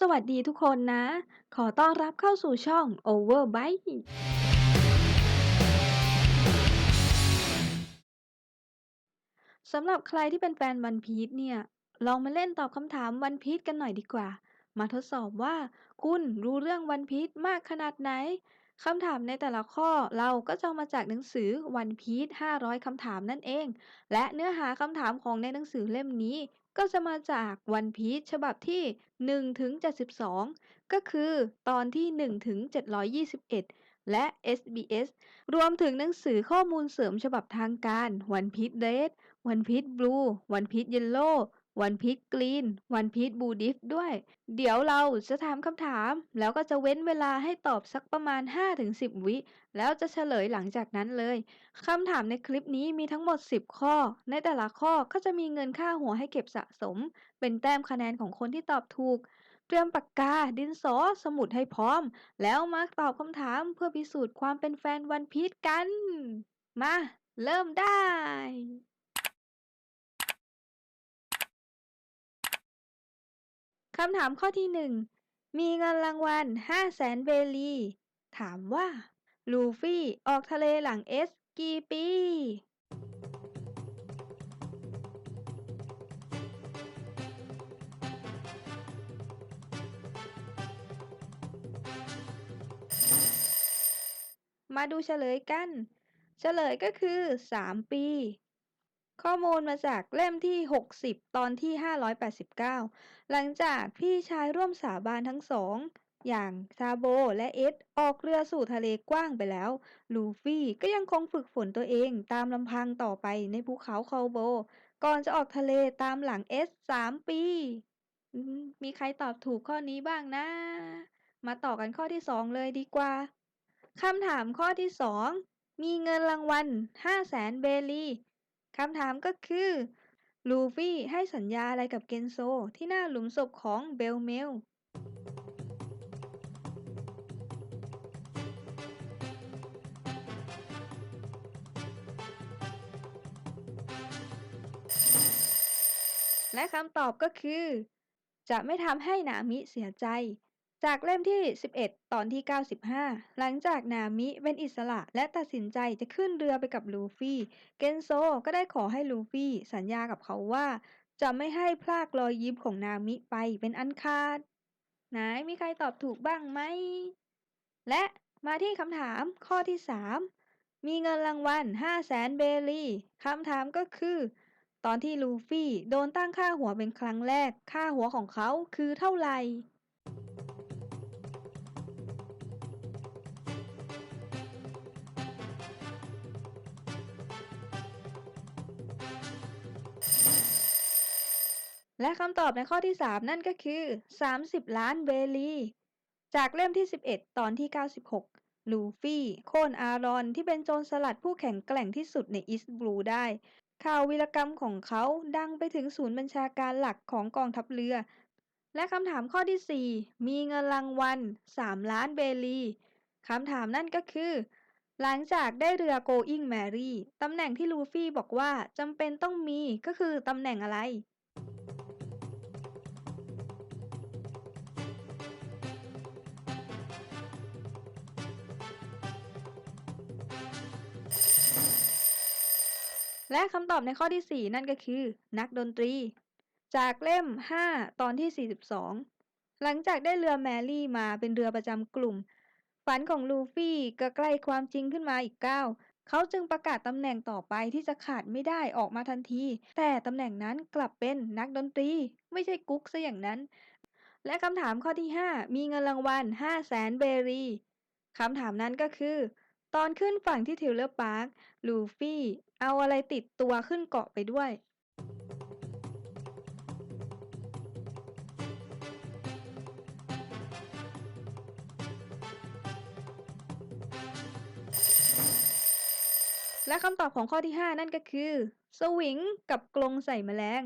สวัสดีทุกคนนะ ขอต้อนรับเข้าสู่ช่อง Overbite สำหรับใครที่เป็นแฟนวันพี e เนี่ย ลองมาเล่นตอบคำถามวันพี e กันหน่อยดีกว่า มาทดสอบว่าคุณรู้เรื่องวันพี e มากขนาดไหนคำถามในแต่ละข้อเราก็จะมาจากหนังสือวันพี e 500 คำถามนั่นเอง และเนื้อหาคำถามของในหนังสือเล่มนี้ ก็จะมาจากวันพีชฉบับที่1ถึง72 ก็คือตอนที่1ถึง721 และ SBS รวมถึงหนังสือข้อมูลเสริมฉบับทางการ One Piece Red วันพีชบลูวันพีชเยลโล่ วันพีชกรีน วันพีชบูดิฟด้วย เดี๋ยวเราจะถามคำถาม แล้วก็จะเว้นเวลาให้ตอบสักประมาณ 5-10 วิ แล้วจะเฉลยหลังจากนั้นเลยคำถามในคลิปนี้มีทั้งหมด 10 ข้อ ในแต่ละข้อก็จะมีเงินค่าหัวให้เก็บสะสม เป็นแต้มคะแนนของคนที่ตอบถูก เตรียมปากกา ดินสอ สมุดให้พร้อม แล้วมาตอบคำถามเพื่อพิสูจน์ความเป็นแฟนวันพีชกัน มา เริ่มได้ คำถามข้อที่หนึ่งมีเงินรางวัล5แสนเบลี ถามว่า ลูฟี่ออกทะเลหลังเอสกี่ปี มาดูเฉลยกัน เฉลยก็คือ 3 ปี ข้อมูลมาจากเล่มที่ 60 ตอนที่ 589 หลังจากพี่ชายร่วมสาบานทั้งสอง อย่างซาโบและเอ็ดออกเรือสู่ทะเลกว้างไปแล้ว ลูฟี่ก็ยังคงฝึกฝนตัวเองตามลำพังต่อไปในภูเขาคาโบ ก่อนจะออกทะเลตามหลังเอสสามปี มีใครตอบถูกข้อนี้บ้างนะ มาต่อกันข้อที่สองเลยดีกว่าคำถามข้อที่สองมีเงินรางวัล5แสนเบลี คำถามก็คือลูฟี่ให้สัญญาอะไรกับเกนโซที่หน้าหลุมศพของเบลเมล และคำตอบก็คือ จะไม่ทำให้นามิเสียใจ จากเล่มที่ 11 ตอนที่ 95 หลังจากนามิเป็นอิสระและตัดสินใจจะขึ้นเรือไปกับลูฟี่ เกนโซก็ได้ขอให้ลูฟี่สัญญากับเขาว่า จะไม่ให้พลากรอยยิ้มของนามิไปเป็นอันขาด ไหนมีใครตอบถูกบ้างไหม และมาที่คำถามข้อที่ 3 มีเงินรางวัล5แสนเบลีคำถามก็คือ ตอนที่ลูฟี่โดนตั้งค่าหัวเป็นครั้งแรก ค่าหัวของเขาคือเท่าไหร่ และคำตอบในข้อที่ 3 นั่นก็คือ 30 ล้านเบลี จากเล่มที่ 11 ตอนที่ 96 ลูฟี่โค่นอารอนที่เป็นโจรสลัดผู้แข็งแกร่งที่สุดในอีสต์บลูได้ ข่าววีรกรรมของเขาดังไปถึงศูนย์บัญชาการหลักของกองทัพเรือ และคำถามข้อที่ 4 มีเงินรางวัล 3 ล้านเบลีคำถามนั่นก็คือ หลังจากได้เรือ Going Merry ตำแหน่งที่ลูฟี่บอกว่าจำเป็นต้องมีก็คือตำแหน่งอะไร และคำตอบในข้อที่ 4 นั่นก็คือ นักดนตรี จากเล่ม 5 ตอนที่ 42 หลังจากได้เรือแมรี่มาเป็นเรือประจำกลุ่ม ฝันของลูฟี่ก็ใกล้ความจริงขึ้นมาอีกก้าวเขาจึงประกาศตำแหน่งต่อไปที่จะขาดไม่ได้ออกมาทันที แต่ตำแหน่งนั้นกลับเป็นนักดนตรี ไม่ใช่กุ๊กซะอย่างนั้น และคำถามข้อที่ 5 มีเงินรางวัล5แสนเบรีคำถามนั้นก็คือ ตอนขึ้นฝั่งที่ทิวเลอร์พาร์คลูฟี่ เอาอะไรติดตัวขึ้นเกาะไปด้วย และคำตอบของข้อที่ 5 นั่นก็คือ สวิงกับกรงใส่แมลง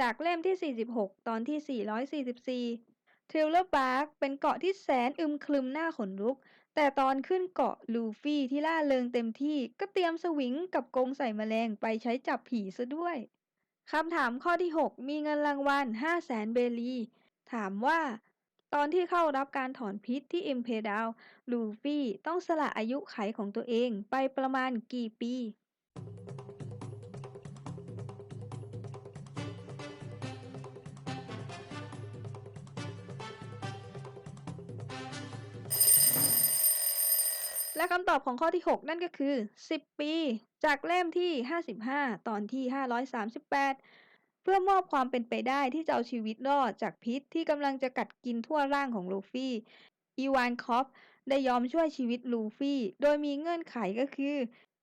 จากเล่มที่ 46 ตอนที่ 444ทิวเลอร์พาร์คเป็นเกาะที่แสนอึมครึมหน้าขนลุก แต่ตอนขึ้นเกาะลูฟี่ที่ล่าเริงเต็มที่ก็เตรียมสวิงกับกงใส่แมลงไปใช้จับผีซะด้วย คำถามข้อที่ 6 มีเงินรางวัล5 0 0แสนเบลี ถามว่า ตอนที่เข้ารับการถอนพิษที่เอ็มเพดาวลูฟี่ต้องสละอายุไขของตัวเองไปประมาณกี่ปี และคำตอบของข้อที่ 6 นั่นก็คือ 10 ปี จากเล่มที่ 55 ตอนที่ 538 เพื่อมอบความเป็นไปได้ที่จะเอาชีวิตรอดจากพิษที่กำลังจะกัดกินทั่วร่างของลูฟี่ อีวานคอฟได้ยอมช่วยชีวิตลูฟี่ โดยมีเงื่อนไขก็คือ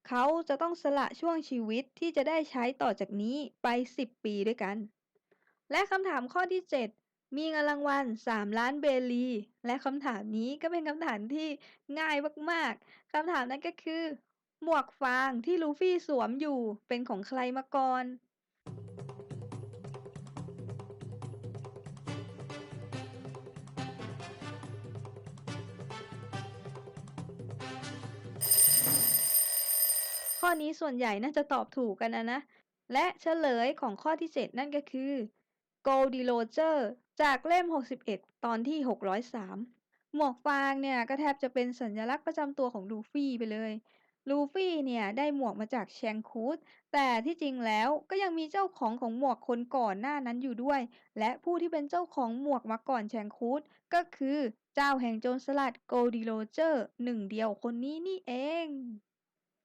เขาจะต้องสละช่วงชีวิตที่จะได้ใช้ต่อจากนี้ไป 10 ปีด้วยกัน และคำถามข้อที่ 7 มีเงินรางวัล 3 ล้านเบลี และคำถามนี้ก็เป็นคำถามที่ง่ายมากๆคำถามนั้นก็คือ หมวกฟางที่ลูฟี่สวมอยู่เป็นของใครมาก่อนข้อนี้ส่วนใหญ่น่าจะตอบถูกกันนะนะ และเฉลยของข้อที่ 7 นั่นก็คือ Goldie Roger จ จากเล่ม 61 ตอนที่ 603 หมวกฟางเนี่ยก็แทบจะเป็นสัญลักษณ์ประจำตัวของลูฟี่ไปเลย ลูฟี่เนี่ยได้หมวกมาจากแชงคูดแต่ที่จริงแล้วก็ยังมีเจ้าของของหมวกคนก่อนหน้านั้นอยู่ด้วย และผู้ที่เป็นเจ้าของหมวกมาก่อนแชงคูดก็คือเจ้าแห่งโจรสลัด Goldie Roger หนึ่งเดียวคนนี้นี่เอง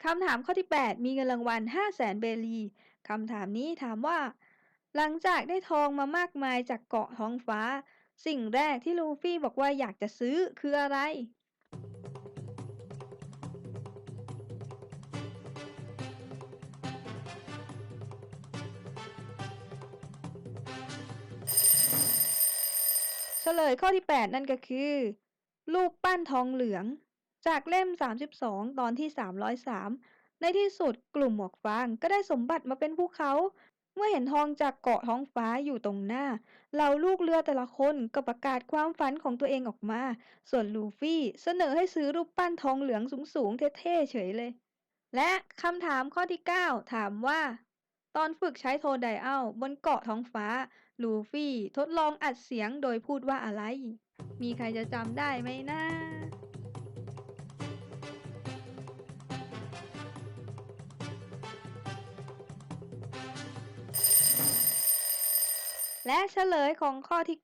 คำถามข้อที่ 8 มีเงินรางวัล 500,000 เบลีคำถามนี้ถามว่า หลังจากได้ทองมามากมายจากเกาะท้องฟ้า สิ่งแรกที่ลูฟี่บอกว่าอยากจะซื้อคืออะไร เฉลยข้อที่ 8 นั่นก็คือรูปปั้นทองเหลือง จากเล่ม 32 ตอนที่ 303 ในที่สุดกลุ่มหมวกฟางก็ได้สมบัติมาเป็นภูเขา เมื่อเห็นทองจากเกาะท้องฟ้าอยู่ตรงหน้า เหล่าลูกเรือแต่ละคนก็ประกาศความฝันของตัวเองออกมา ส่วนลูฟี่เสนอให้ซื้อรูปปั้นทองเหลืองสูงๆเท่ๆเฉยเลย และคำถามข้อที่ 9 ถามว่า ตอนฝึกใช้โทไดอัลบนเกาะท้องฟ้า ลูฟี่ทดลองอัดเสียงโดยพูดว่าอะไร มีใครจะจำได้ไหมนะ และเฉลยของข้อที่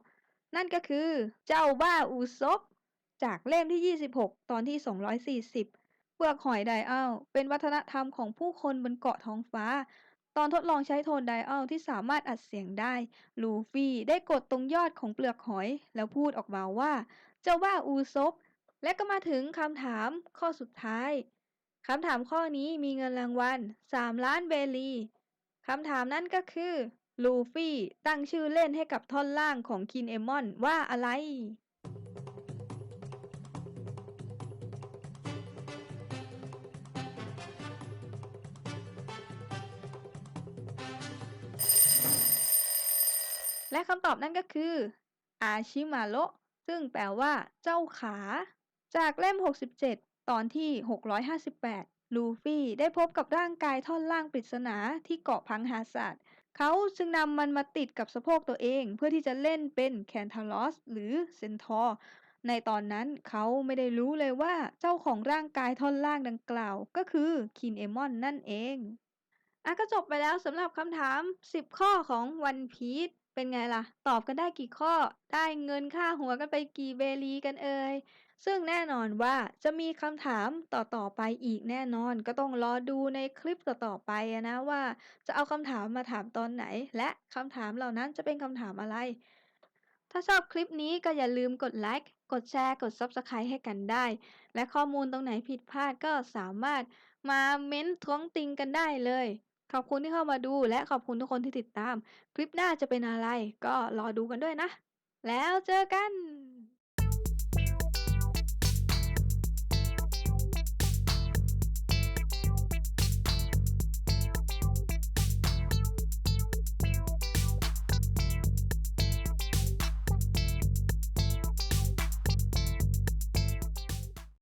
9 นั่นก็คือเจ้าบ้าอูซบจากเล่มที่ 26 ตอนที่ 240 เปลือกหอยไดอัลเป็นวัฒนธรรมของผู้คนบนเกาะท้องฟ้า ตอนทดลองใช้โทนไดอัลที่สามารถอัดเสียงได้ ลูฟี่ได้กดตรงยอดของเปลือกหอย แล้วพูดออกมาว่า เจ้าบ้าอูซบและก็มาถึงคำถามข้อสุดท้ายคำถามข้อนี้มีเงินรางวัล 3 ล้านเบลีคำถามนั้นก็คือ ลูฟี่ตั้งชื่อเล่นให้กับท่อนล่างของคินเอมอนว่าอะไร และคำตอบนั่นก็คือ อาชิมาโระซึ่งแปลว่า เจ้าขา จากเล่ม 67 ตอนที่ 658 ลูฟี่ได้พบกับร่างกายท่อนล่างปริศนาที่เกาะพังฮาซาด เขาจึงนำมันมาติดกับสะโพกตัวเอง เพื่อที่จะเล่นเป็นแคนทาลอสหรือเซนทอร์ในตอนนั้นเขาไม่ได้รู้เลยว่าเจ้าของร่างกายท่อนล่างดังกล่าว ก็คือคินเอมอนนั่นเองอะก็จบไปแล้วสำหรับคำถาม 10 ข้อของวันพีชเป็นไงล่ะ ตอบกันได้กี่ข้อ ได้เงินค่าหัวกันไปกี่เบลีกันเอ่ย ซึ่งแน่นอนว่าจะมีคำถามต่อๆไปอีกแน่นอน ก็ต้องรอดูในคลิปต่อๆไปนะว่า จะเอาคำถามมาถามตอนไหน และคำถามเหล่านั้นจะเป็นคำถามอะไร ถ้าชอบคลิปนี้ก็อย่าลืมกดไลค์กดแชร์กด Subscribe ให้กันได้ และข้อมูลตรงไหนผิดพลาดก็สามารถมาเม้นท้วงติงกันได้เลย ขอบคุณที่เข้ามาดูและขอบคุณทุกคนที่ติดตาม คลิปหน้าจะเป็นอะไรก็รอดูกันด้วยนะ แล้วเจอกัน